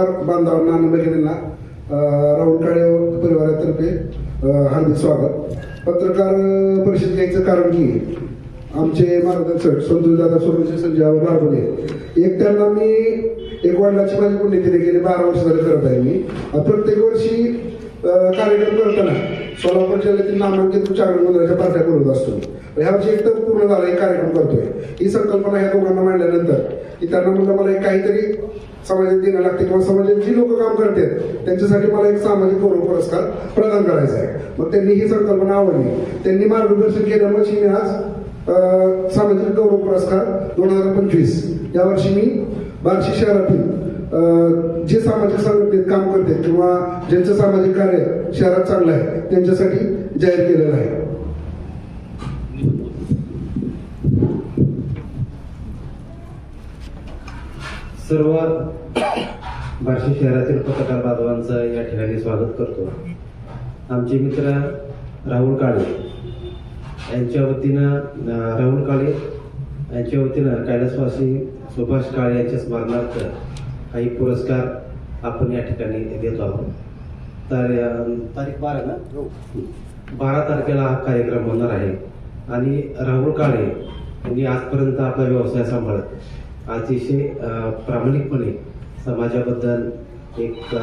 पत्रकार बांधवांना आणि भगिनींना राहुल काळे परिवारातर्फे हार्दिक स्वागत. पत्रकार परिषद घ्यायचं कारण की आमचे मार्गदर्शक संतोष दादा सोनवणे संजय बारवणे एक त्यांना मी एक वडिलाची माझी पुण्यतिथी गेली बारा वर्ष झाले करत आहे मी. प्रत्येक वर्षी कार्यक्रम करताना सोलापूर जिल्ह्यातील नामांकित चांगल्या मंदिराच्या पार्ट्या करत असतो. ह्या वर्षी एकदम पूर्ण झाला एक कार्यक्रम करतोय. ही संकल्पना ह्या दोघांना मांडल्यानंतर की त्यांना म्हणलं मला एक काहीतरी समाजात देणं लागते किंवा समाजात जी लोक काम करतात त्यांच्यासाठी मला एक सामाजिक गौरव पुरस्कार प्रदान करायचा आहे. मग त्यांनी ही संकल्पना आवडली. त्यांनी मार्गदर्शन केल्यामुळे मी आज सामाजिक गौरव पुरस्कार दोन हजार पंचवीस. यावर्षी मी बार्शी शहरातील जे सामाजिक संघटनेत काम करते किंवा ज्यांचं सामाजिक कार्य शहरात चांगलं आहे त्यांच्यासाठी जाहीर केलेलं आहे. सर्व बार्शी शहरातील पत्रकार बांधवांचं या ठिकाणी स्वागत करतो. आमचे मित्र राहुल काळे यांच्या वतीनं राहुल काळे यांच्या वतीनं कैलासवासी सुभाष काळे यांच्या स्मरणार्थ काही पुरस्कार आपण या ठिकाणी देतो आहोत. तर तारीख बारा ना? बारा तारखेला हा कार्यक्रम होणार आहे. आणि राहुल काळे यांनी आजपर्यंत आपला व्यवसाय सांभाळत अतिशय प्रामाणिकपणे समाजाबद्दल एक अ,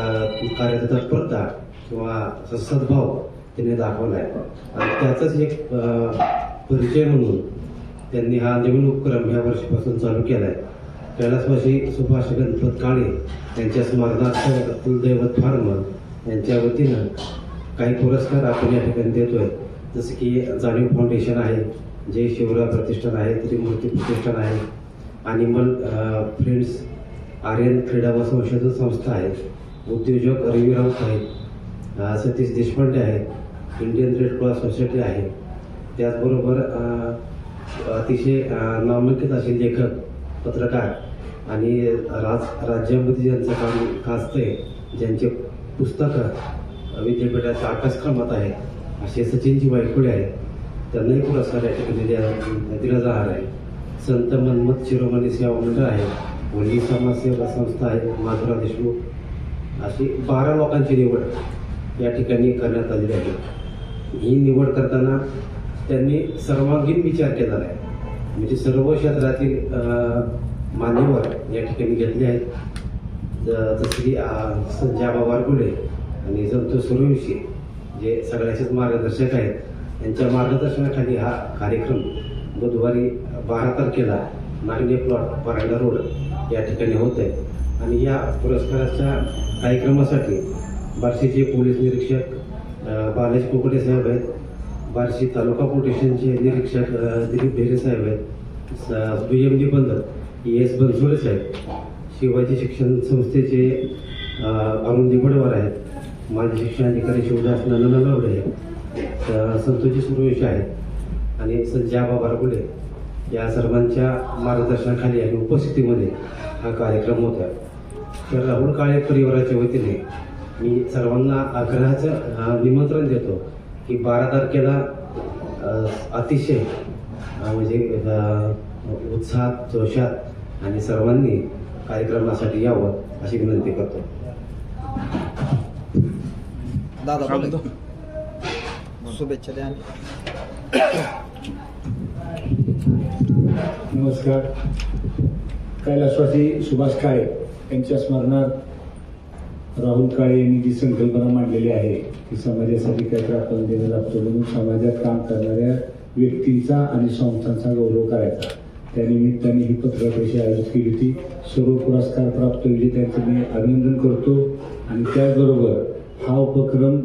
कार्यतत्परता किंवा सद्भाव त्यांनी दाखवला आहे आणि त्याचाच एक परिचय म्हणून त्यांनी हा नवीन उपक्रम ह्या वर्षीपासून चालू केला आहे कैलासवासी सुभाष गणपत काळे यांच्या स्मरणार्थ कुलदैवत फार्म यांच्या वतीनं काही पुरस्कार आपण या ठिकाणी देतोय. जसं की जाणीव फाउंडेशन आहे जय शिवराय प्रतिष्ठान आहे त्रिमूर्ती प्रतिष्ठान आहे अॅनिमल फ्रेंड्स आर्यन क्रीडा व संशोधन संस्था आहे उद्योजक रवी राऊत आहेत सतीश देशपांडे आहेत इंडियन रेड क्रॉस सोसायटी आहे. त्याचबरोबर अतिशय नामांकित असे लेखक पत्रकार आणि राज राज्यामध्ये ज्यांचं काम गाजतंय ज्यांचे पुस्तकं विद्यापीठाच्या अभ्यासक्रमात आहे असे सचिनजी वायखोडे आहेत. त्यांनाही पुरस्कार या ठिकाणी द्या- दिला जाणार आहे. संत मनमत शिरोमणी सेवा मंडळ आहे. वल्ली समाजसेवा संस्था आहे. माधुरा देशमुख. अशी बारा लोकांची निवड या ठिकाणी करण्यात आलेली आहे. ही निवड करताना त्यांनी सर्वांगीण विचार केलेला आहे. म्हणजे सर्व क्षेत्रातील मान्यवर या ठिकाणी घेतले आहेत. ज- जसे की संजाबा संजय वारकुले आणि संतोष सूर्यवंशी जे सगळ्याचेच मार्गदर्शक आहेत. त्यांच्या मार्गदर्शनाखाली हा कार्यक्रम बुधवारी बारा तारखेला नागने प्लॉट परांडा रोड या ठिकाणी होत आहे. आणि या पुरस्काराच्या कार्यक्रमासाठी बार्शीचे पोलीस निरीक्षक बालाजी कुकडे साहेब आहेत. बार्शी तालुका कोटेशनचे निरीक्षक दिलीप ढेरे साहेब आहेत. बी एम डी बंदर एस बनसोडे साहेब. शिवाजी शिक्षण संस्थेचे अरुण दिपडवार आहेत. माजी शिक्षण अधिकारी शिवदास नंदनलवडे आहेत. संतोषी सुरवेश आहेत. आणि संजाबा बारगुले या सर्वांच्या मार्गदर्शनाखाली आणि उपस्थितीमध्ये हा कार्यक्रम होता तर राहुल काळे परिवाराच्या वतीने मी सर्वांना आग्रहाचं निमंत्रण देतो. की बारा तारखेला अतिशय म्हणजे उत्साहात जोशात आणि सर्वांनी कार्यक्रमासाठी यावं अशी विनंती करतो. दादा बोलतो शुभेच्छा द्या. नमस्कार. कैलासवासी सुभाष काळे यांच्या स्मरणार्थ राहुल काळे यांनी जी संकल्पना मांडलेली आहे की समाजासाठी काहीतरी आपण देणं लागतो म्हणून समाजात काम करणाऱ्या व्यक्तींचा आणि संस्थांचा गौरव करायचा. त्यानिमित्ताने ही पत्रकार परिषद आयोजित केली होती सर्व पुरस्कार प्राप्त विजेत्यांचं मी अभिनंदन करतो. आणि त्याचबरोबर हा उपक्रम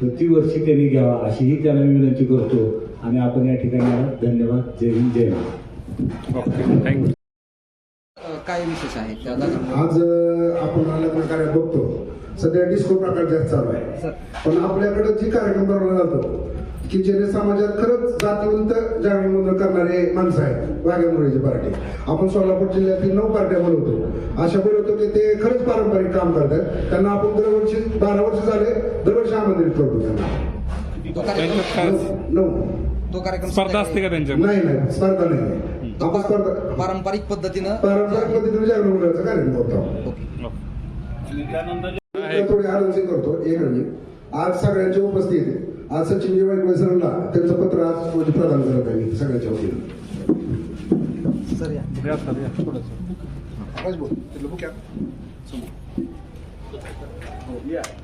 प्रतिवर्षी त्यांनी घ्यावा अशीही त्यांना मी विनंती करतो. आणि आपण या ठिकाणी. धन्यवाद. जय हिंद जय महाराष्ट्र. काय विशेष आहे? आज आपण लग्न कार्यात बघतो सध्या डिस्को प्रकार जास्त चालू आहे. पण आपल्याकडे जी कार्यक्रम बनवला जातो की जेणे समाजात खरंच जातीवंत जाणीवमंद करणारे माणसं आहेत वाघ्यामुळेची पार्टी. आपण सोलापूर जिल्ह्यातील नऊ पार्ट्या बोलवतो. अशा बोलवतो की ते खरंच पारंपरिक काम करतात. त्यांना आपण दरवर्षी बारा वर्ष झाले दरवर्षी आमंत्रित करतो त्यांना. तो कार्यक्रम नऊ. तो कार्यक्रम स्पर्धा असते का त्यांच्या? नाही नाही स्पर्धा नाही. आपण स्पर्धा पारंपरिक पद्धतीनं पारंपरिक पद्धतीने जागरण करण्याचा कार्यक्रम करतो ओके. तर थोडी अनाउन्सिंग करतो एक मिनिट आज सगळ्यांची उपस्थित आज सचिन वायकडे सरांना त्यांचं पत्र आज म्हणजे प्रदान करत आहे सगळ्यांच्या वतीनं.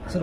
सर